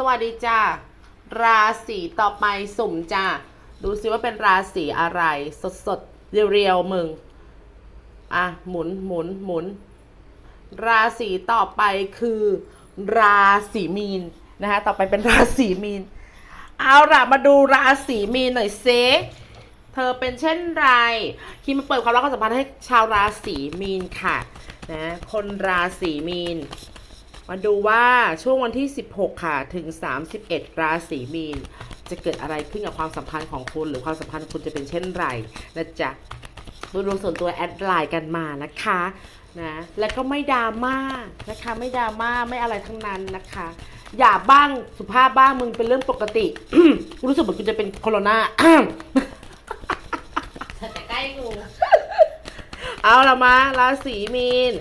สวัสดีจ้าราศีต่อไปสุ่มจ้าดูสิว่าเป็นราศีอะไร สดสดเรียวๆมึง อะ หมุนหมุนหมุน ราศีต่อไปคือ ราศีมีนนะคะต่อไปเป็นราศีมีน เอาล่ะมาดูราศีมีนหน่อยเซเธอเป็นเช่นไรคิมเปิดความรักความสัมพันธ์ให้ชาวราศีมีนค่ะนะคนราศีมีน มาดูว่าช่วงวันที่ 16 ค่ะ ถึง 31 ราศีมีน จะเกิดอะไรขึ้นกับความสัมพันธ์ของคุณ หรือความสัมพันธ์ของคุณจะเป็นเช่นไรนะจ๊ะดูดวงส่วนตัวแอดไลน์กันมานะคะนะแล้วก็ไม่ดราม่านะคะไม่ดราม่าไม่อะไรทั้งนั้นนะคะ อย่าบ้างสุภาพบ้างมึงเป็นเรื่องปกติรู้สึกเหมือนคุณจะเป็นโคโรนาแต่ใกล้งูเอาละมาราศีมีน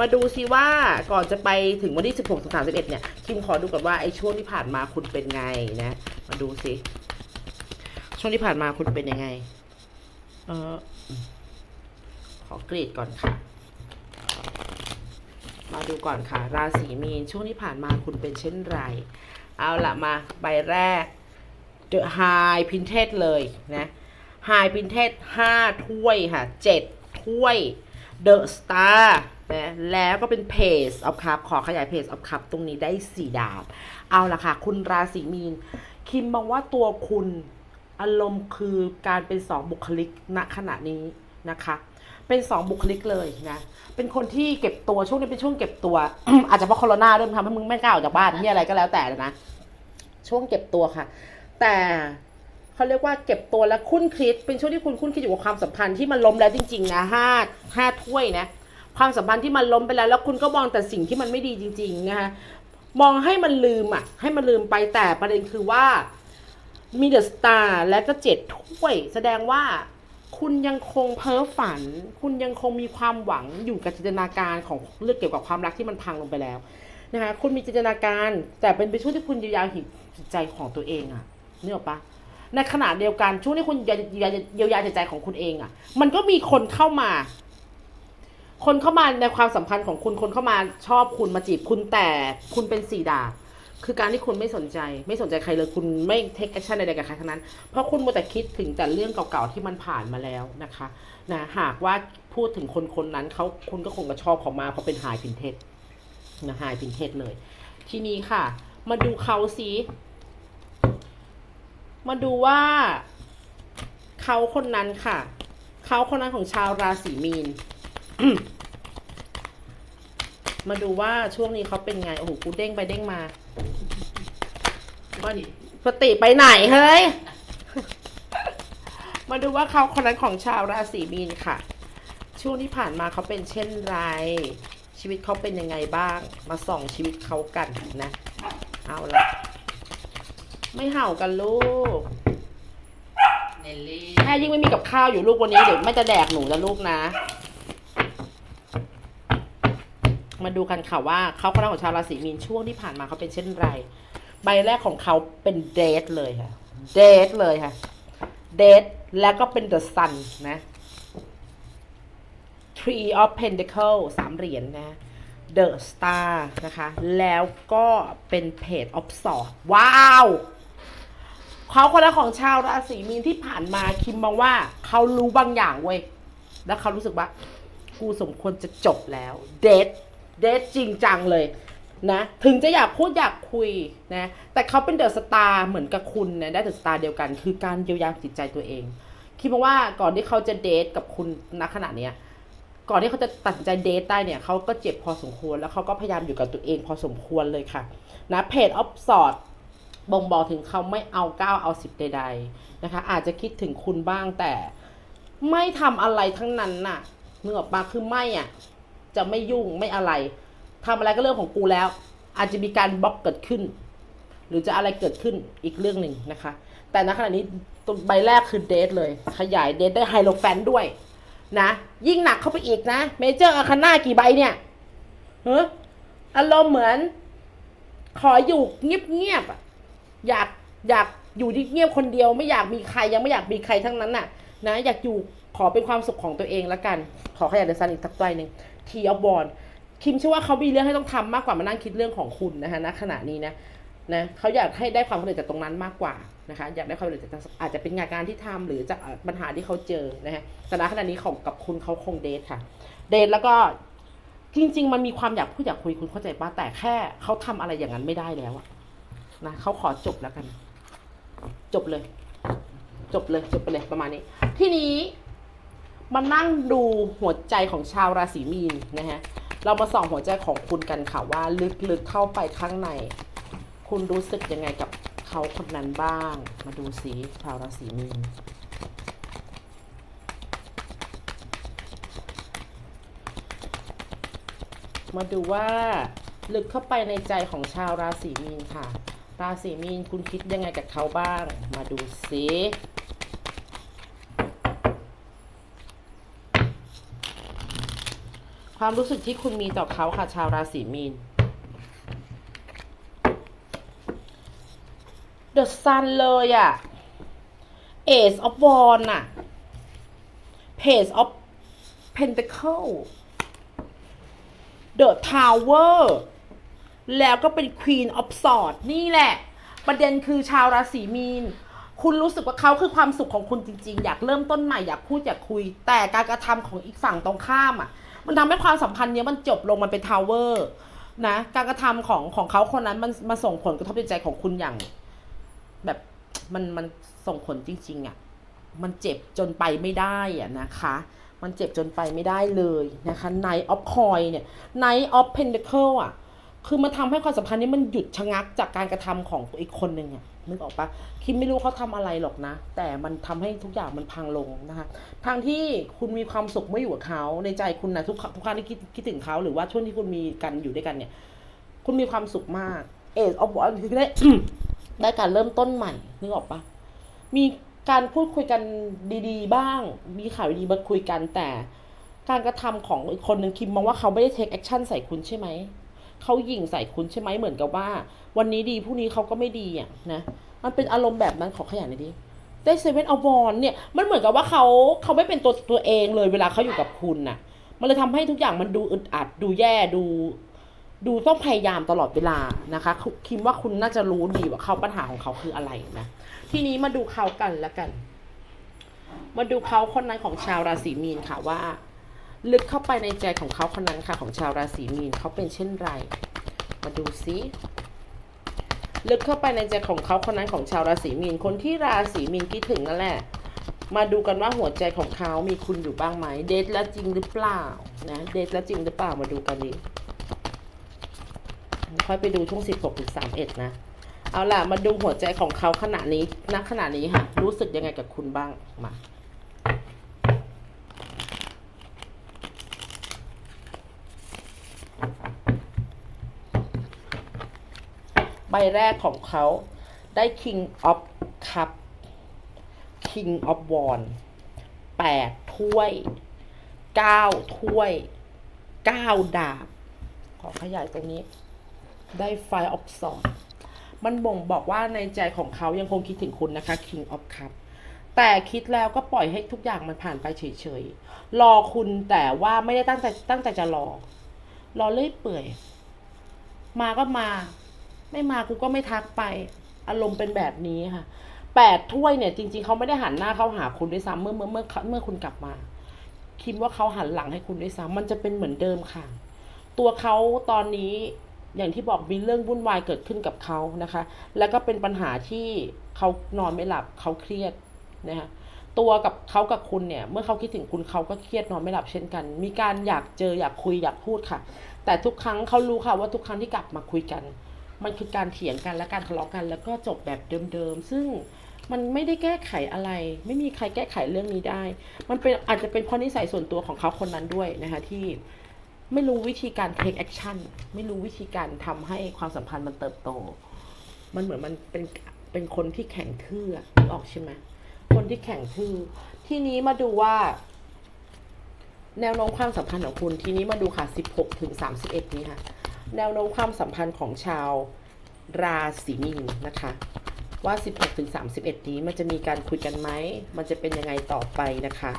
มาดูซิว่าก่อนจะไปถึงวันที่ 16ถึง31 เนี่ย คิมขอดูก่อนว่าไอ้ช่วงที่ผ่านมาคุณเป็นไงนะ มาดูสิช่วงที่ผ่านมาคุณเป็นยังไง เออขอกรีดก่อนค่ะ มาดูก่อนค่ะ ราศีมีนช่วงที่ผ่านมาคุณเป็นเช่นไร เอาละมาใบแรก The High Pinted เลยนะ High Pinted 5ถ้วยค่ะ 7 ถ้วย The Star นะแล้วก็เป็น Page of Cup ขอขยาย Page of Cup ตรงนี้ได้4ดาบเอาละค่ะ คุณราศีมีน คิมมองว่าตัวคุณอารมณ์คือการเป็นสองบุคลิกณขณะนี้นะคะเป็นสองบุคลิกเลยนะ เป็นคนที่เก็บตัวช่วงนี้เป็นช่วงเก็บตัว อาจจะเพราะโควิดเริ่มทำให้มึงไม่กล้าออกจากบ้านที่อะไรก็แล้วแต่นะ ช่วงเก็บตัวค่ะ แต่เขาเรียกว่าเก็บตัวและคุ้นคิด เป็นช่วงที่คุณคุ้นคิดอยู่กับความสัมพันธ์ที่มันล้มแล้วจริง ๆ นะห้าห้าถ้วยนะ ความสัมพันธ์ที่มันล้มไปแล้ว แล้วคุณก็มองแต่สิ่งที่มันไม่ดีจริง ๆ นะคะมองให้มันลืมอะ ให้มันลืมไปแต่ประเด็นคือว่ามีเดอะสตาร์และก็เจ็ดถ้วย แสดงว่าคุณยังคงเพ้อฝัน คุณยังคงมีความหวังอยู่กับจินตนาการของเรื่องเกี่ยวกับความรักที่มันพังลงไปแล้วนะคะคุณมีจินตนาการ แต่เป็นเป็นช่วงที่คุณเยียวยาจิตใจของตัวเองอะนึกออกปะในขณะเดียวกันช่วงที่คุณเยียวยาเยียวยาจิตใจของคุณเองอะมันก็มีคนเข้ามา คนเข้ามาในความสัมพันธ์ของคุณคนเข้ามาชอบคุณมาจีบคุณแต่คุณเป็นสี่ดาบคือการที่คุณไม่สนใจ ไม่สนใจใครเลยคุณไม่เทคแอคชั่นใดๆกับใครทั้งนั้น เพราะคุณมัวแต่คิดถึงแต่เรื่องเก่าๆที่มันผ่านมาแล้วนะคะนะหากว่าพูดถึงคนคนนั้นเขาคุณก็คงจะชอบเขามาเพราะเป็นหายพินเทสนะหายพินเทสเลย ทีนี้ค่ะ มาดูเขาสิมาดูว่าเขาคนนั้นค่ะ เขาคนนั้นของชาวราศีมีน มาดูว่าช่วงนี้เขาเป็นไง โอ้โห กูเด้งไปเด้งมาก็สติไปไหนเฮ้ย มาดูว่าเขาคนนั้นของชาวราศีมีนค่ะ ช่วงที่ผ่านมาเขาเป็นเช่นไร ชีวิตเขาเป็นยังไงบ้าง มาส่องชีวิตเขากันนะ เอาละไม่เห่ากันลูกเนลลี่แค่ยิ่งไม่มีกับข้าวอยู่ลูกวันนี้เดี๋ยวไม่จะแดกหนูนะลูกนะ มาดูกันค่ะว่าเขาคนนั้นของชาวราศีมีนช่วงที่ผ่านมาเขาเป็นเช่นไร ใบแรกของเขาเป็นเดทเลยค่ะ เดทเลยค่ะ เดทแล้วก็เป็น the sun นนะ Tree of Pentacle สามเหรียญนะ The Star นะคะ แล้วก็เป็น Page of Swords ว้าว เขาคนละของชาวราศีมีนที่ผ่านมาคิมมองว่าเขารู้บางอย่างเว้ย แล้วเขารู้สึกว่า กูสมควรจะจบแล้ว เดท เดทจริงจังเลยนะถึงจะอยากพูดอยากคุยนะแต่เขาเป็นเดอะสตาร์เหมือนกับคุณนะได้เดอะสตาร์เดียวกัน คือการเยียวยาจิตใจตัวเอง คิดมาว่าก่อนที่เขาจะเดทกับคุณณขณะเนี้ยก่อนที่เขาจะตัดสินใจเดทได้เนี่ยเขาก็เจ็บพอสมควรแล้วเขาก็พยายามอยู่กับตัวเองพอสมควรเลยค่ะนะเพจออฟสอดบ่งบอกถึงเขาไม่เอาเก้าเอาสิบใด ๆนะคะ อาจจะคิดถึงคุณบ้างแต่ไม่ทำอะไรทั้งนั้นน่ะนึกออกปะคือไม่อะ จะไม่ยุ่งไม่อะไรทำอะไรก็เรื่องของกูแล้ว อาจจะมีการบล็อกเกิดขึ้น หรือจะอะไรเกิดขึ้นอีกเรื่องหนึ่งนะคะ แต่ณขณะนี้ตัวใบแรกคือเดทเลย ขยายเดทได้ไฮโลแฟนด้วยนะ ยิ่งหนักเข้าไปอีกนะเมเจอร์อาคาน่ากี่ใบเนี่ยเฮ้อารมณ์เหมือน ขออยู่เงียบๆอยากอยากอยู่ที่เงียบคนเดียวไม่อยากมีใครยังไม่อยากมีใครทั้งนั้นน่ะ นะ อยากอยู่ขอเป็นความสุขของตัวเองละกัน ขอขยายเดอะซันอีกสักใบหนึ่ง ทีออฟบอลคิมเชื่อว่าเขามีเรื่องให้ต้องทำมากกว่ามานั่งคิดเรื่องของคุณนะคะณขณะนี้นะนะเขาอยากให้ได้ความสำเร็จจากตรงนั้นมากกว่านะคะอยากได้ความสำเร็จจากอาจจะเป็นงานการที่ทำหรือจากปัญหาที่เขาเจอนะฮะแต่ณขณะนี้ของกับคุณเขาคงเดทค่ะ เดทแล้วก็จริง ๆ มันมีความอยากพูดอยากคุยคุณเข้าใจป่ะแต่แค่เขาทำอะไรอย่างนั้นไม่ได้แล้วอะนะเขาขอจบแล้วกัน จบเลย จบเลยจบไปเลยประมาณนี้ ที่นี้ มานั่งดูหัวใจของชาวราศีมีนนะฮะ เรามาส่องหัวใจของคุณกันค่ะว่าลึกๆเข้าไปข้างใน คุณรู้สึกยังไงกับเขาคนนั้นบ้าง มาดูสิชาวราศีมีนมาดูว่าลึกเข้าไปในใจของชาวราศีมีนค่ะ ราศีมีนคุณคิดยังไงกับเขาบ้าง มาดูสิ ความรู้สึกที่คุณมีต่อเขาค่ะ ชาวราศีมีน The Sun เลยอะ Ace of Wands อะ Page of Pentacle The Tower แล้วก็เป็น Queen of Swords นี่แหละ ประเด็นคือชาวราศีมีน คุณรู้สึกว่าเขาคือความสุขของคุณจริง ๆ อยากเริ่มต้นใหม่อยากพูดอยากคุย แต่การกระทำของอีกฝั่งตรงข้ามอะ มันทำให้ความสัมพันธ์เนี้ยมันจบลงมันเป็นทาวเวอร์นะ การกระทำของของเขาคนนั้นมันมาส่งผลกระทบในใจของคุณอย่าง แบบมันมันส่งผลจริง ๆอะ มันเจ็บจนไปไม่ได้อะนะคะ มันเจ็บจนไปไม่ได้เลยนะคะ Knight of Coin เนี่ย Knight of Pentacle อะ คือมันทำให้ความสัมพันธ์นี้มันหยุดชะงักจากการกระทำของอีกคนหนึ่งอะ นึกออกปะคิมไม่รู้เขาทำอะไรหรอกนะ แต่มันทำให้ทุกอย่างมันพังลงนะคะทางที่คุณมีความสุขไม่อยู่กับเขาในใจคุณนะทุกทุกครั้งที่คิดคิดถึงเขาหรือว่าช่วงที่คุณมีกันอยู่ด้วยกันเนี่ย คุณมีความสุขมาก เออเอาบอกคือได้ได้การเริ่มต้นใหม่นึกออกปะมีการพูดคุยกันดี ๆ บ้าง มีข่าวดีมาคุยกันแต่ การกระทำของอีกคนหนึ่งคิมมองว่าเขาไม่ได้เทคแอคชั่นใส่คุณใช่ไหม เขายิงใส่คุณใช่ไหมเหมือนกับว่า วันนี้ดีพรุ่งนี้เขาก็ไม่ดีอะนะมันเป็นอารมณ์แบบนั้นขอขยันหน่อยดิได้เซเว่นอวอนเนี่ยมันเหมือนกับว่าเขาเขาไม่เป็นตัวตัวเองเลยเวลาเขาอยู่กับคุณน่ะ มันเลยทำให้ทุกอย่างมันดูอึดอัด ดูแย่ดู ดูต้องพยายามตลอดเวลานะคะคิมว่าคุณน่าจะรู้ดีว่าเขาปัญหาของเขาคืออะไรนะทีนี้มาดูเขากันแล้วกัน มาดูเขาคนนั้นของชาวราศีมีนค่ะว่า ลึกเข้าไปในใจของเขาคนนั้นค่ะ ของชาวราศีมีนเขาเป็นเช่นไร มาดูซิลึกเข้าไปในใจของเขาคนนั้นของชาวราศีมีนคนที่ราศีมีนคิดถึงนั่นแหละ มาดูกันว่าหัวใจของเขามีคุณอยู่บ้างไหมเดทแล้วจริงหรือเปล่านะเดทแล้วจริงหรือเปล่ามาดูกันดิค่อยไปดูช่วง 16ถึง31 นะ เอาล่ะ มาดูหัวใจของเขาขณะนี้ณขณะนี้ค่ะ รู้สึกยังไงกับคุณบ้างมา ใบแรกของเขาได้ King of Cup King of Wand แปดถ้วยเก้าถ้วยเก้าดาบ ขอขยายตรงนี้ ได้ Five of Swords มันบ่งบอกว่าในใจของเขายังคงคิดถึงคุณนะคะ King of Cup แต่คิดแล้วก็ปล่อยให้ทุกอย่างมันผ่านไปเฉยๆ รอคุณแต่ว่าไม่ได้ตั้งใจตั้งใจจะรอ รอเลื่อยเปื่อย มาก็มา ไม่มากูก็ไม่ทักไป อารมณ์เป็นแบบนี้ค่ะแปดถ้วยเนี่ยจริงๆเขาไม่ได้หันหน้าเข้าหาคุณด้วยซ้ำเมื่อเมื่อเมื่อเมื่อคุณกลับมา คิดว่าเขาหันหลังให้คุณด้วยซ้ำมันจะเป็นเหมือนเดิมค่ะ ตัวเขาตอนนี้อย่างที่บอกมีเรื่องวุ่นวายเกิดขึ้นกับเขานะคะ แล้วก็เป็นปัญหาที่เขานอนไม่หลับเขาเครียดนะคะตัวกับเขากับคุณเนี่ย เมื่อเขาคิดถึงคุณเขาก็เครียดนอนไม่หลับเช่นกัน มีการอยากเจออยากคุยอยากพูดค่ะ แต่ทุกครั้งเขารู้ค่ะว่าทุกครั้งที่กลับมาคุยกัน มันคือการเถียงกันและการทะเลาะกัน แล้วก็จบแบบเดิมๆ ซึ่งมันไม่ได้แก้ไขอะไร ไม่มีใครแก้ไขเรื่องนี้ได้ มันเป็นอาจจะเป็นเพราะนิสัยส่วนตัวของเขาคนนั้นด้วยนะคะที่ไม่รู้วิธีการ take action ไม่รู้วิธีการทำให้ความสัมพันธ์มันเติบโต มันเหมือนมันเป็นเป็นคนที่แข็งทื่ออะนึกออกใช่ไหมคนที่แข็งทื่อทีนี้มาดูว่า แนวโน้มความสัมพันธ์ของคุณ ทีนี้มาดูค่ะ 16 ถึง 31 นี้ค่ะ แนวโน้มความสัมพันธ์ของชาวราศีมีนนะคะ ว่า 16ถึง31 นี้มันจะมีการคุยกันไหม มันจะเป็นยังไงต่อไปนะคะ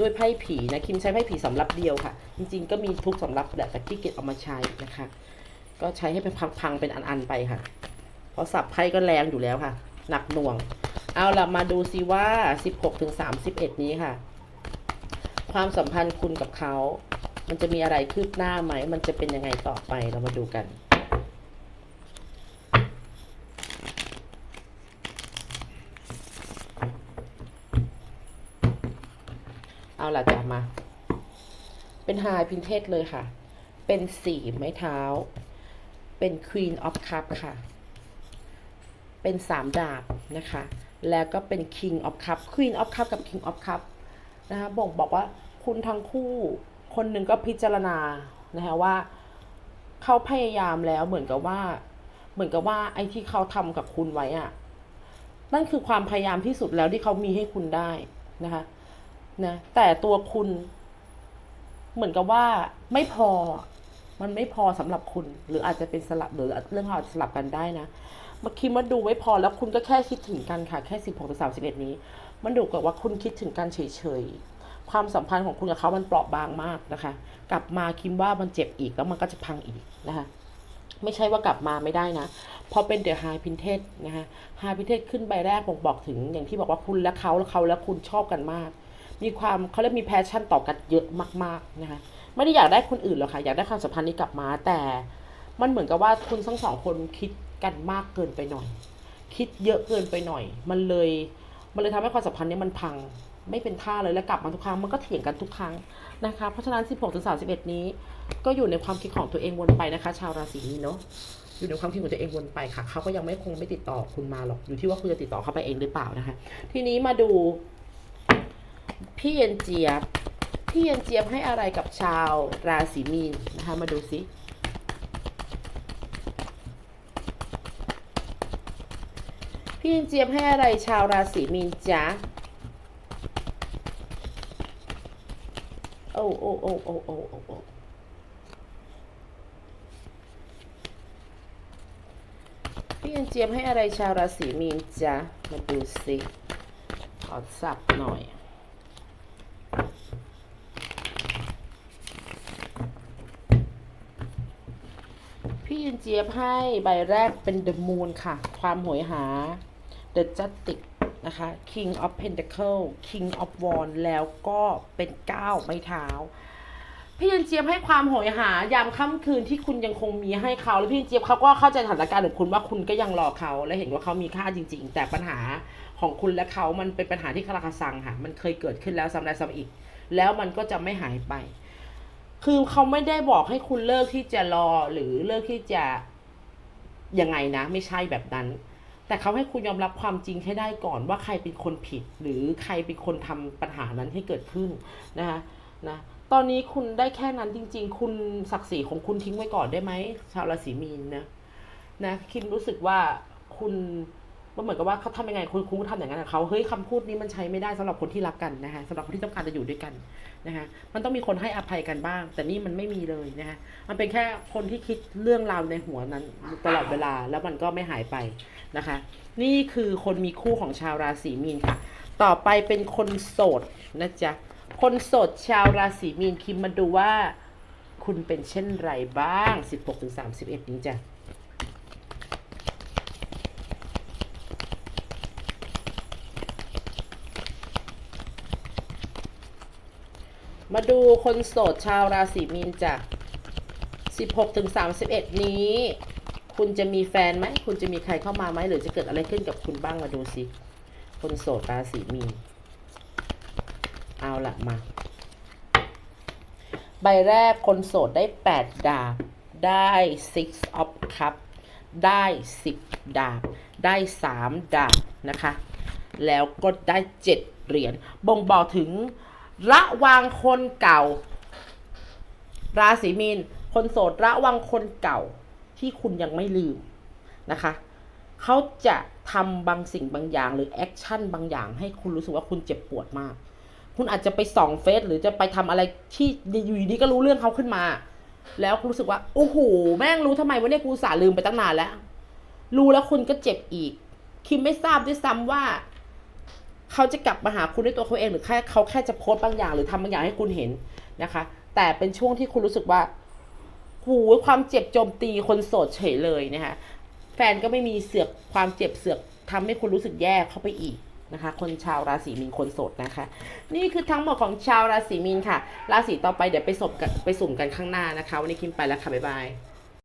ด้วยไพ่ผีนะคิมใช้ไพ่ผีสำรับเดียวค่ะ จริงๆก็มีทุกสำรับแหละแต่ที่เก็บเอามาใช้นะคะ ก็ใช้ให้เป็นพังๆเป็นอันๆไปค่ะพราะสับไพ่ก็แรงอยู่แล้วค่ะ หนักหน่วง เอาล่ะมาดูซิว่า 16ถึง31 นี้ค่ะ ความสัมพันธ์คุณกับเขา มันจะมีอะไรคืบหน้าไหม มันจะเป็นยังไงต่อไปเรามาดูกัน เอาล่ะจ้ะมา เป็นไฮพินเทสเลยค่ะ เป็นสี่ไม้เท้า เป็น Queen of Cup ค่ะ เป็นสามดาบนะคะ แล้วก็เป็น King of Cup Queen of Cup กับ King of Cup นะคะบ่งบอกว่าคุณทั้งคู่ คนหนึ่งก็พิจารณานะคะว่าเขาพยายามแล้วเหมือนกับว่า เหมือนกับว่าไอ้ที่เขาทำกับคุณไว้อะนั่นคือความพยายามที่สุดแล้วที่เขามีให้คุณได้นะคะนะแต่ตัวคุณ เหมือนกับว่าไม่พอ มันไม่พอสำหรับคุณ หรืออาจจะเป็นสลับหรือเรื่องราวสลับกันได้นะมาคิดว่าดูไว้พอแล้วคุณก็แค่คิดถึงกันค่ะ แค่สิบหกถึงสามสิบเอ็ดนี้ มันดูกับว่าคุณคิดถึงกันเฉยๆ ความสัมพันธ์ของคุณกับเขามันเปราะบางมากนะคะ กลับมาคิดว่ามันเจ็บอีกแล้วมันก็จะพังอีกนะคะไม่ใช่ว่ากลับมาไม่ได้นะ พอเป็นเดอะไฮพินเทสนะคะไฮพินเทสขึ้นใบแรกบอกบอกถึงอย่างที่บอกว่าคุณและเขาและเขาและคุณชอบกันมาก มีความเขาเรียกมีแพชชั่นต่อกันเยอะมากๆนะคะ ไม่ได้อยากได้คนอื่นหรอกค่ะ อยากได้ความสัมพันธ์นี้กลับมา แต่มันเหมือนกับว่าคุณทั้งสองคนคิดกันมากเกินไปหน่อย คิดเยอะเกินไปหน่อย มันเลย มันเลยทำให้ความสัมพันธ์นี้มันพัง ไม่เป็นท่าเลยแล้วกลับมาทุกครั้งมันก็เถียงกันทุกครั้งนะคะ เพราะฉะนั้น 16ถึง31 นี้ ก็อยู่ในความคิดของตัวเองวนไปนะคะ ชาวราศีนี้เนาะอยู่ในความคิดของตัวเองวนไปค่ะเขาก็ยังไม่คงไม่ติดต่อคุณมาหรอกอยู่ที่ว่าคุณจะติดต่อเขาไปเองหรือเปล่านะคะ ทีนี้มาดูพี่เย็นเจี๊ยบพี่เย็นเจี๊ยบให้อะไรกับชาวราศีมีนนะคะมาดูสิพี่เย็นเจี๊ยบให้อะไรชาวราศีมีนจ๊ะ อ้โอ้โอ้โอ้โอ้โอ้โอ้พี่ย็นเจียบให้อะไรชาวราศีมีนจ๊ะมาดูสิขอสับหน่อยพี่ยินเจี๊ยบให้ใบแรกเป็น The Moon ค่ะ ความโหยหา The Justice นะคะ King of Pentacle King of Wand แล้วก็เป็นก้าไม้เท้า พี่ยินเจี๊ยบให้ความโหยหายามค่ำคืนที่คุณยังคงมีให้เขา แล้วพี่ยินเจี๊ยบเขาก็เข้าใจสถานการณ์ของคุณว่าคุณก็ยังรอเขา และเห็นว่าเขามีค่าจริง ๆ แต่ปัญหาของคุณและเขามันเป็นปัญหาที่คาราคาซังค่ะ มันเคยเกิดขึ้นแล้วซ้ำแล้วซ้ำอีก แล้วมันก็จะไม่หายไป คือเขาไม่ได้บอกให้คุณเลิกที่จะรอหรือเลิกที่จะยังไงนะ ไม่ใช่แบบนั้น แต่เขาให้คุณยอมรับความจริงให้ได้ก่อนว่าใครเป็นคนผิด หรือใครเป็นคนทำปัญหานั้นให้เกิดขึ้นนะคะนะตอนนี้คุณได้แค่นั้นจริง ๆ คุณศักดิ์ศรีของคุณทิ้งไว้ก่อนได้ไหมชาวราศีมีนนะนะคิมรู้สึกว่าคุณ มันเหมือนกับว่าเขาทำยังไงคุณคุณก็ทำอย่างนั้นกับเขาเฮ้ยคำพูดนี้มันใช้ไม่ได้สำหรับคนที่รักกันนะคะสำหรับคนที่ต้องการจะอยู่ด้วยกันนะคะมันต้องมีคนให้อภัยกันบ้าง แต่นี่มันไม่มีเลยนะคะมันเป็นแค่คนที่คิดเรื่องราวในหัวนั้นตลอดเวลาแล้วมันก็ไม่หายไปนะคะ นี่คือคนมีคู่ของชาวราศีมีนค่ะ ต่อไปเป็นคนโสดนะจ๊ะคนโสดชาวราศีมีนคิมมาดูว่า คุณเป็นเช่นไรบ้าง 16-31 นี้จ้ะ มาดูคนโสดชาวราศีมีนจ้ะ16ถึง31 นี้ คุณจะมีแฟนไหม คุณจะมีใครเข้ามาไหม หรือจะเกิดอะไรขึ้นกับคุณบ้างมาดูสิ คนโสดราศีมีน เอาละมา ใบแรกคนโสดได้ 8 ดาบ ได้ six of cup ได้ 10 ดาบ ได้ 3 ดาบนะคะ แล้วก็ได้ 7 เหรียญ บ่งบอกถึง ระวังคนเก่า ราศีมีน คนโสดระวังคนเก่าที่คุณยังไม่ลืมนะคะ เขาจะทำบางสิ่งบางอย่าง หรือแอคชั่นบางอย่าง ให้คุณรู้สึกว่าคุณเจ็บปวดมาก คุณอาจจะไปส่องเฟซหรือจะไปทำอะไรที่อยู่ดีก็รู้เรื่องเขาขึ้นมา แล้วรู้สึกว่าโอ้โหแม่งรู้ทำไมวะเนี่ยกูสาลืมไปตั้งนานแล้ว รู้แล้วคุณก็เจ็บอีก คิมไม่ทราบด้วยซ้ำว่า เขาจะกลับมาหาคุณด้วยตัวเขาเองหรือแค่เขาแค่จะโพสต์บางอย่างหรือทำบางอย่างให้คุณเห็นนะคะ แต่เป็นช่วงที่คุณรู้สึกว่าหูความเจ็บโจมตีคนโสดเฉยเลยนะคะแฟนก็ไม่มีเสือกความเจ็บเสือกทำให้คุณรู้สึกแย่เข้าไปอีกนะคะ คนชาวราศีมีนคนโสดนะคะ นี่คือทั้งหมดของชาวราศีมีนค่ะ ราศีต่อไปเดี๋ยวไปสบไปสุ่มกันข้างหน้านะคะ วันนี้คิมไปแล้วค่ะบ๊ายบาย